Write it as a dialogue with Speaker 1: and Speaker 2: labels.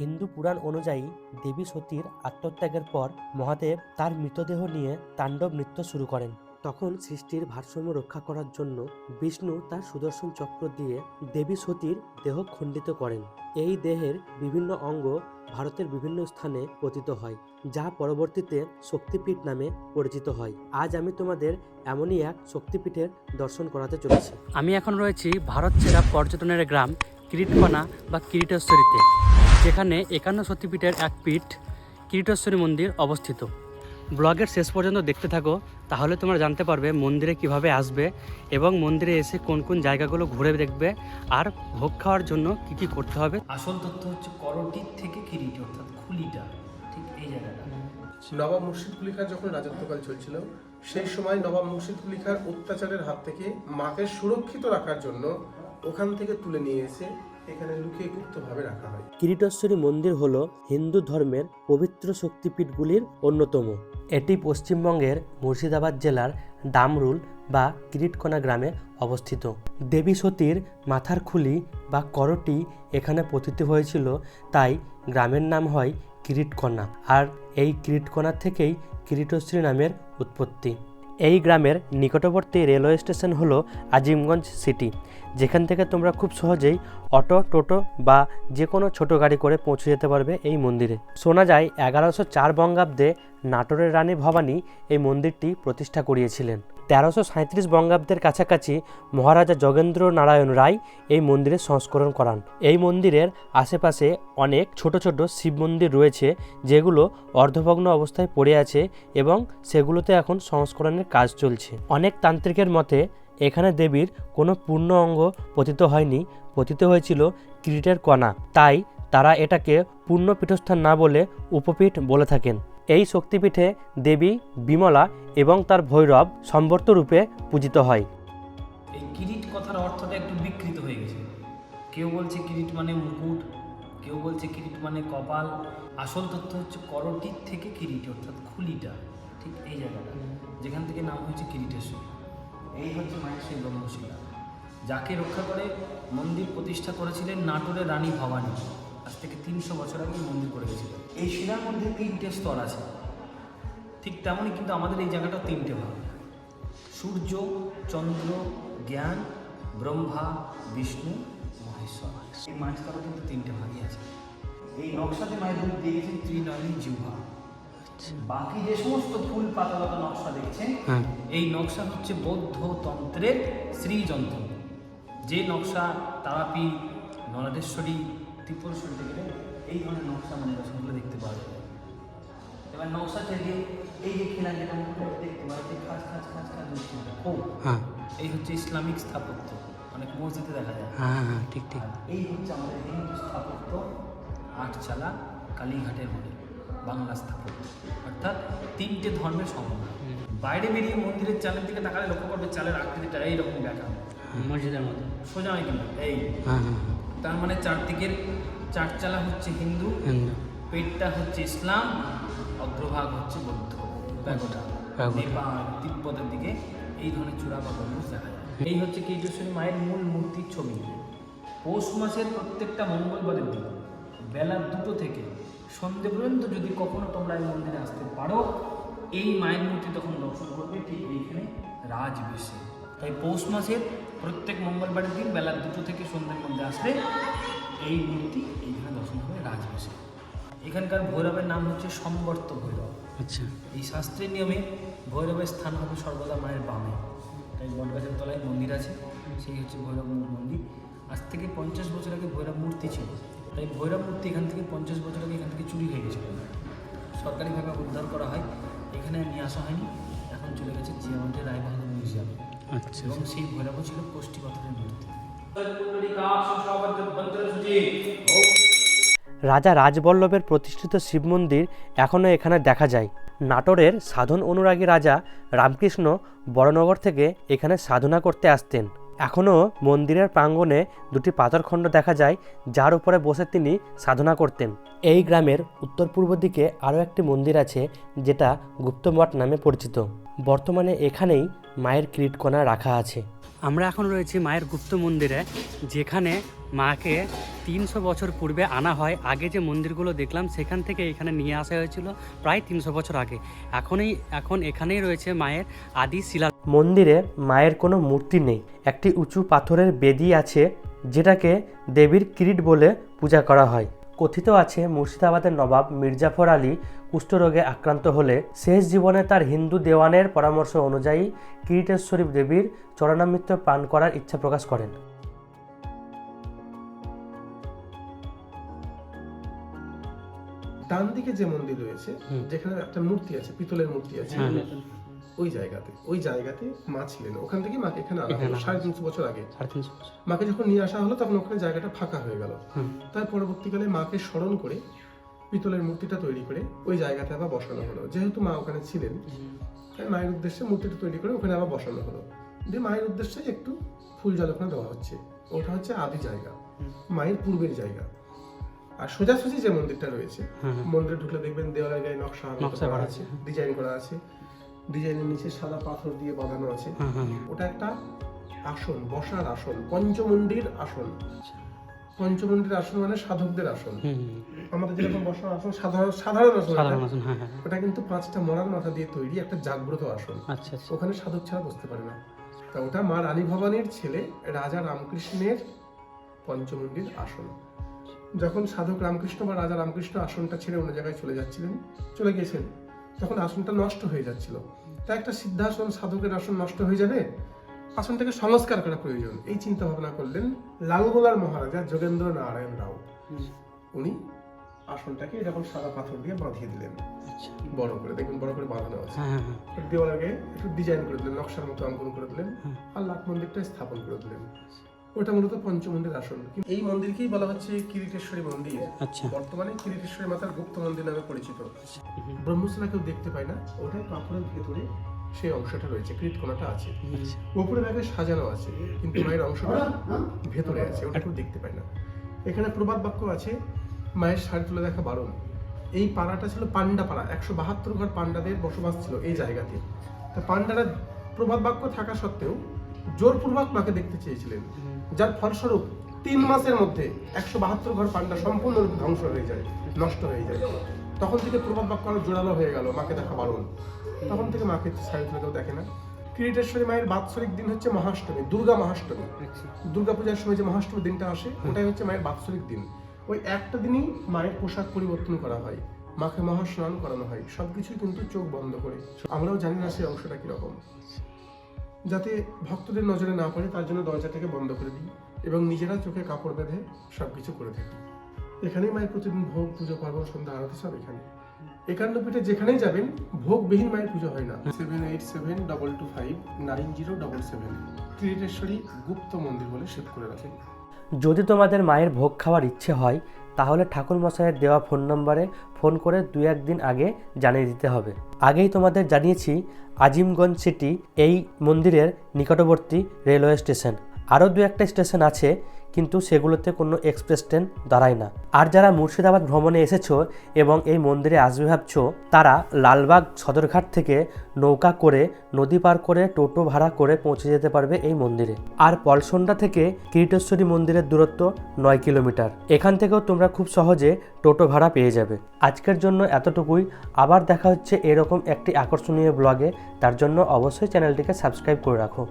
Speaker 1: হিন্দু পুরাণ অনুযায়ী দেবী সতীর আত্মত্যাগের পর মহাদেব তার মৃতদেহ নিয়ে তাণ্ডব নৃত্য শুরু করেন। তখন সৃষ্টির ভারসাম্য রক্ষা করার জন্য বিষ্ণু তার সুদর্শন চক্র দিয়ে দেবী সতীর দেহ খণ্ডিত করেন। এই দেহের বিভিন্ন অঙ্গ ভারতের বিভিন্ন স্থানে পতিত হয়, যা পরবর্তীতে শক্তিপীঠ নামে পরিচিত হয়। আজ আমি তোমাদের এমনই এক শক্তিপীঠের দর্শন করাতে চলেছি। আমি এখন রয়েছি ভারত সেরা পর্যটনের গ্রাম, কিরিটকোনা বা কিরিটেশ্বরীতে। যেখানে একান্ন শক্তিপীঠের এক পীঠ কিরিটেশ্বরী মন্দির অবস্থিত। ব্লগের শেষ পর্যন্ত দেখতে থাকো তাহলে তোমরা জানতে পারবে মন্দিরে কীভাবে আসবে এবং মন্দিরে এসে কোন কোন জায়গাগুলো ঘুরে দেখবে আর ভোগ খাওয়ার জন্য কি কি করতে হবে।
Speaker 2: আসল তথ্য হচ্ছে করটির থেকে কিরিটি অর্থাৎ খুলিটা ঠিক এই জায়গাটা।
Speaker 3: নবাব মুর্শিদ কুলি যখন রাজত্বকাল চলছিল সেই সময় নবাব মুর্শিদ কুলি খান অত্যাচারের হাত থেকে মাকে সুরক্ষিত রাখার জন্য ওখান থেকে তুলে নিয়ে এসে এখানে লুকিয়ে গুপ্তভাবে রাখা হয়।
Speaker 1: কিরিটেশ্বরী মন্দির হল হিন্দু ধর্মের পবিত্র শক্তিপীঠগুলির অন্যতম। এটি পশ্চিমবঙ্গের মুর্শিদাবাদ জেলার দামরুল বা কিরিটকোনা গ্রামে অবস্থিত। দেবী সতীর মাথার খুলি বা করটি এখানে পতিত হয়েছিল, তাই গ্রামের নাম হয় কিরিটকোনা। আর এই কিরিটকোনা থেকেই কিরিটশ্রী নামের উৎপত্তি। এই গ্রামের নিকটবর্তী রেলওয়ে স্টেশন হলো আজিমগঞ্জ সিটি। যেখান থেকে তোমরা খুব সহজেই অটো, টোটো বা যে কোনো ছোটো গাড়ি করে পৌঁছে যেতে পারবে এই মন্দিরে। শোনা যায় এগারোশো চার বঙ্গাব্দে নাটোরের রানী ভবানী এই মন্দিরটি প্রতিষ্ঠা করিয়েছিলেন। তেরোশো সাঁত্রিশ বঙ্গাব্দের কাছাকাছি মহারাজা যোগেন্দ্র নারায়ণ রায় এই মন্দিরের সংস্করণ করান। এই মন্দিরের আশেপাশে অনেক ছোট ছোট শিব মন্দির রয়েছে, যেগুলো অর্ধভগ্ন অবস্থায় পড়ে আছে এবং সেগুলোতে এখন সংস্করণের কাজ চলছে। অনেক তান্ত্রিকের মতে, এখানে দেবীর কোনো পূর্ণ অঙ্গ পতিত হয়নি, পতিত হয়েছিল কিরিটের কণা। তাই তারা এটাকে পূর্ণ পীঠস্থান না বলে উপপীঠ বলে থাকেন। এই শক্তিপীঠে দেবী, বিমলা এবং তার ভৈরব সম্বর্ত রূপে পূজিত হয়।
Speaker 2: এই কিরিট কথার অর্থটা একটু বিকৃত হয়ে গেছে। কেউ বলছে কিরিট মানে মুকুট, কেউ বলছে কিরিট মানে কপাল। আসল তথ্য হচ্ছে করটির থেকে কিরিট, অর্থাৎ খুলিটা, ঠিক এই জায়গাটা, যেখান থেকে নাম হয়েছে কিরিটেশ্বর। এই হচ্ছে মায়ের সেই ব্রহ্মশিলা। যাকে রক্ষা করে মন্দির প্রতিষ্ঠা করেছিলেন নাটোরের রানী ভবানী। আজ থেকে তিনশো বছর আগে মন্দির করে গেছিল। এই শিলার মধ্যে তিনটে স্তর আছে। ঠিক তেমনই কিন্তু আমাদের এই জায়গাটা তিনটে ভাগ। সূর্য চন্দ্র জ্ঞান ব্রহ্মা বিষ্ণু মহেশ্বর। এই মাঝখানে কিন্তু তিনটে ভাগই আছে। এই নকশাতে মায়ের রূপ দিয়ে গেছেন ত্রিনয়নী জিহ্বা। বাকি যে সমস্ত ফুল পাতালতা নকশা দেখছেন
Speaker 1: হ্যাঁ।
Speaker 2: এই নকশা হচ্ছে বৌদ্ধ তন্ত্রের শ্রীযন্ত্র। যে নকশা তারাপি নরেশ্বরী ত্রিপুরেশ্বরীতে গেলে এই ধরনের নকশা মানে রচনাগুলো দেখতে পাওয়া যায়। এবার নকশা থেকে এই যে খিলান যেটা দেখতে পাওয়া যায় খাঁচ খাঁচ খাঁচ খাঁচ উঠছে ও
Speaker 1: হ্যাঁ।
Speaker 2: এই হচ্ছে ইসলামিক স্থাপত্য অনেক মসজিদে দেখা যায়।
Speaker 1: হ্যাঁ হ্যাঁ ঠিক ঠিক।
Speaker 2: এই হচ্ছে আমাদের হিন্দু স্থাপত্য আটচালা কালীঘাটের মনে বাংলা স্থাপত্য। অর্থাৎ তিনটে ধর্মের সমন্বয়। বাইরে বেরিয়ে মন্দিরের চালের দিকে তাকালে লক্ষ্য করবে চালের আকৃতিটা এইরকম দেখা
Speaker 1: মসজিদের মতো।
Speaker 2: সোজা হয় কিন্তু এই।
Speaker 1: হ্যাঁ হ্যাঁ।
Speaker 2: তার মানে চারদিকের চারচালা হচ্ছে হিন্দু পেটটা হচ্ছে ইসলাম অগ্রভাগ হচ্ছে বৌদ্ধ। ব্যাগোটা।
Speaker 1: ব্যাগোটা।
Speaker 2: নেপাল তিব্বতের দিকে এই ধরনের চূড়া বা গম্বুজ দেখা যায়। এই হচ্ছে কীটেশ্বরী মায়ের মূল মূর্তির ছবি। পৌষ মাসের প্রত্যেকটা মঙ্গলবারের দিন বেলা দুটো থেকে সন্ধে পর্যন্ত যদি কখনো তোমরা এই মন্দিরে আসতে পারো এই মায়ের মূর্তি তখন দর্শন করবে ঠিক এইখানে রাজবেশে। তাই পৌষ মাসের প্রত্যেক মঙ্গলবারের দিন বেলা দুটো থেকে সন্ধ্যের মধ্যে আসলে এই মূর্তি এইখানে দর্শন করবে রাজবেশে। এখানকার ভৈরবের নাম হচ্ছে সম্বর্ত ভৈরব।
Speaker 1: আচ্ছা।
Speaker 2: এই শাস্ত্রের নিয়মে ভৈরবের স্থান হবে সর্বদা মায়ের বামে। তাই বটগাছের তলায় মন্দির আছে সেই হচ্ছে ভৈরব মন্দির। আজ থেকে পঞ্চাশ বছর আগে ভৈরব মূর্তি ছিল। তাই ভৈরব মূর্তি এখান থেকে পঞ্চাশ বছর আগে এখান থেকে চুরি হয়ে গেছিল। সরকারিভাবে উদ্ধার করা হয়। এখানে নিয়ে আসা হয়নি। এখন চলে গেছে জিয়ামান্টের রায় বাহাদুর মিউজিয়ামে।
Speaker 1: আচ্ছা।
Speaker 2: এবং সেই ছিল কোষ্ঠী পাথরের মূর্তি
Speaker 1: রাজা রাজবল্লভের প্রতিষ্ঠিত শিব মন্দির এখনও এখানে দেখা যায়। নাটোরের সাধন অনুরাগী রাজা রামকৃষ্ণ বড়নগর থেকে এখানে সাধনা করতে আসতেন। এখনও মন্দিরের প্রাঙ্গণে দুটি পাথরখণ্ড দেখা যায়, যার উপরে বসে তিনি সাধনা করতেন। এই গ্রামের উত্তর পূর্ব দিকে আরও একটি মন্দির আছে, যেটা গুপ্তমঠ নামে পরিচিত। বর্তমানে এখানেই মায়ের কিরিটকণা রাখা আছে। আমরা এখন রয়েছি মায়ের গুপ্ত মন্দিরে, যেখানে মাকে তিনশো বছর পূর্বে আনা হয়। আগে যে মন্দিরগুলো দেখলাম, সেখান থেকে এখানে নিয়ে আসা হয়েছিল প্রায় তিনশো বছর আগে। এখনই, এখন এখানেই রয়েছে মায়ের আদি শিলা। মন্দিরে মায়ের কোনো মূর্তি নেই। একটি উঁচু পাথরের বেদি আছে, যেটাকে দেবীর কিরিট বলে পূজা করা হয়। কথিত আছে মুর্শিদাবাদের নবাব মির্জাফর আলী কুষ্ঠরোগে আক্রান্ত হলে শেষ জীবনে তার হিন্দু দেওয়ানের পরামর্শ অনুযায়ী কিরিটেশ্বরী দেবীর চরণামৃত্য পান করার ইচ্ছা প্রকাশ করেন।
Speaker 3: ডান দিকে যে মন্দির রয়েছে যেখানে একটা মূর্তি আছে পিতলের মূর্তি আছে।
Speaker 1: হ্যাঁ,
Speaker 3: ওই জায়গাতে ওই জায়গাতে মা ছিলেন। ওখান থেকে মাকে এখানে আনা হলো সাড়ে তিনশো বছর আগে। মাকে যখন নিয়ে আসা হলো তখন ওখানে জায়গাটা ফাঁকা হয়ে গেল। তার পরবর্তীকালে মাকে স্মরণ করে পিতলের মূর্তিটা তৈরি করে ওই জায়গাতে আবার বসানো হলো। যেহেতু মা ওখানে ছিলেন তাই মায়ের উদ্দেশ্যে মূর্তিটা তৈরি করে ওখানে আবার বসানো হলো। দিয়ে মায়ের উদ্দেশ্যে একটু ফুল জল ওখানে দেওয়া হচ্ছে। ওটা হচ্ছে আদি জায়গা মায়ের পূর্বের জায়গা। আর সোজাসুজি যে মন্দিরটা রয়েছে। মন্দিরে ঢুকলে দেখবেন দেওয়ালের গায়ে নকশা করা আছে। ডিজাইন করা আছে। ডিজাইনের নিচে সাদা পাথর দিয়ে বাঁধানো আছে।
Speaker 1: হুম, হুম,
Speaker 3: ওটা একটা আসন বসার আসন পঞ্চমন্ডির আসন। পঞ্চমন্ডির আসন মানে সাধকদের আসন। আমাদের যেরকম বসার আসন সাধারণ সাধারণ আসন
Speaker 1: হ্যাঁ হ্যাঁ।
Speaker 3: ওটা কিন্তু পাঁচটা মরার মাথা দিয়ে তৈরি একটা জাগ্রত আসন।
Speaker 1: আচ্ছা আচ্ছা।
Speaker 3: ওখানে সাধক ছাড়া বসতে পারে না। তা ওটা মা রানী ভবানীর ছেলে রাজা রামকৃষ্ণের পঞ্চমন্ডির আসন। যখন সাধক রামকৃষ্ণ বা রাজা রামকৃষ্ণ আসনটা ছেড়ে অন্য জায়গায় চলে যাচ্ছিলেন চলে গিয়েছেন তখন আসনটা নষ্ট হয়ে যাচ্ছিল। তা একটা সিদ্ধাসন সাধকের আসন নষ্ট হয়ে যাবে আসনটাকে সংস্কার করা প্রয়োজন। এই চিন্তা ভাবনা করলেন লালগোলার মহারাজা যোগেন্দ্র নারায়ণ রাও উনি আসনটাকে এরকম সাদা পাথর দিয়ে বাঁধিয়ে দিলেন।
Speaker 1: আচ্ছা।
Speaker 3: বড় করে দেখবেন বড় করে বাঁধানো আছে।
Speaker 1: হ্যাঁ হ্যাঁ হ্যাঁ।
Speaker 3: গায়ে একটু ডিজাইন করে দিলেন নকশার মতো অঙ্কন করে দিলেন আর লাখ মন্দিরটা স্থাপন করে দিলেন। ওটা মূলত পঞ্চমন্দির আসন। এই মন্দিরকেই বলা হচ্ছে কিরিটেশ্বরী মন্দির।
Speaker 1: আচ্ছা।
Speaker 3: বর্তমানে কিরিটেশ্বরী মাতার গুপ্ত মন্দির নামে পরিচিত।
Speaker 1: হুম,
Speaker 3: ব্রহ্মশিলা কেউ দেখতে পায় না ওটাই পাথরের ভেতরে সেই অংশটা রয়েছে কোনাটা আছে।
Speaker 1: আচ্ছা।
Speaker 3: উপরে ব্যাগে সাজানো আছে কিন্তু মায়ের অংশটা ভেতরে আছে ওটা কেউ দেখতে পায় না। এখানে প্রবাদ বাক্য আছে মায়ের শাড়ি তুলে দেখা বারণ। এই পাড়াটা ছিল পান্ডা পাড়া একশো বাহাত্তর ঘর পান্ডাদের বসবাস ছিল এই জায়গাতে। তা পান্ডারা প্রবাদ বাক্য থাকা সত্ত্বেও জোরপূর্বক মাকে দেখতে চেয়েছিলেন। যার ফলস্বরূপ তিন মাসের মধ্যে একশো বাহাত্তর ঘর পান্ডা সম্পূর্ণরূপে ধ্বংস হয়ে যায় নষ্ট হয়ে যায়। তখন থেকে প্রবাদ বাক্য আরও জোরালো হয়ে গেল মাকে দেখা বারণ। তখন থেকে মাকে শাড়ি তুলে কেউ দেখে না। কিরিটেশ্বরী মায়ের বাৎসরিক দিন হচ্ছে মহাষ্টমী দুর্গা মহাষ্টমী।
Speaker 1: আচ্ছা।
Speaker 3: দুর্গা পূজার সময় যে মহাষ্টমী দিনটা আসে ওটাই হচ্ছে মায়ের বাৎসরিক দিন। ওই একটা দিনই মায়ের পোশাক পরিবর্তন করা হয় মাকে মহাস্নান করানো হয় সবকিছুই কিন্তু চোখ বন্ধ করে। আমরাও জানি না সেই অংশটা কীরকম। যাতে ভক্তদের নজরে না পড়ে, তার জন্য দরজাটাকে বন্ধ করে দিই এবং নিজেরা চোখে কাপড় বেঁধে সবকিছু করে থাকি। এখানেই মায়ের প্রতিদিন ভোগ, পুজো, পার্বণ, সন্ধ্যা, আরতি সব এখানে। একান্ন পীঠে যেখানেই যাবেন, ভোগবিহীন মায়ের পুজো হয় না। Seven eight seven double two five nine zero double seven Triteshwari গুপ্ত মন্দির বলে সেভ করে রাখেন।
Speaker 1: যদি তোমাদের মায়ের ভোগ খাওয়ার ইচ্ছে হয়, তাহলে ঠাকুর মশাইয়ের দেওয়া ফোন নম্বরে ফোন করে দু একদিন আগে জানিয়ে দিতে হবে। আগেই তোমাদের জানিয়েছি, আজিমগঞ্জ সিটি এই মন্দিরের নিকটবর্তী রেলওয়ে স্টেশন। আরও দু একটা স্টেশন আছে, কিন্তু সেগুলোতে কোনো এক্সপ্রেস ট্রেন দাঁড়ায় না। আর যারা মুর্শিদাবাদ ভ্রমণে এসেছ এবং এই মন্দিরে আসবে ভাবছ, তারা লালবাগ সদরঘাট থেকে নৌকা করে নদী পার করে টোটো ভাড়া করে পৌঁছে যেতে পারবে এই মন্দিরে। আর পলসন্ডা থেকে কিরিটেশ্বরী মন্দিরের দূরত্ব নয় কিলোমিটার। এখান থেকেও তোমরা খুব সহজে টোটো ভাড়া পেয়ে যাবে। আজকের জন্য এতটুকুই। আবার দেখা হচ্ছে এরকম একটি আকর্ষণীয় ব্লগে তার জন্য অবশ্যই চ্যানেলটিকে সাবস্ক্রাইব করে রাখো।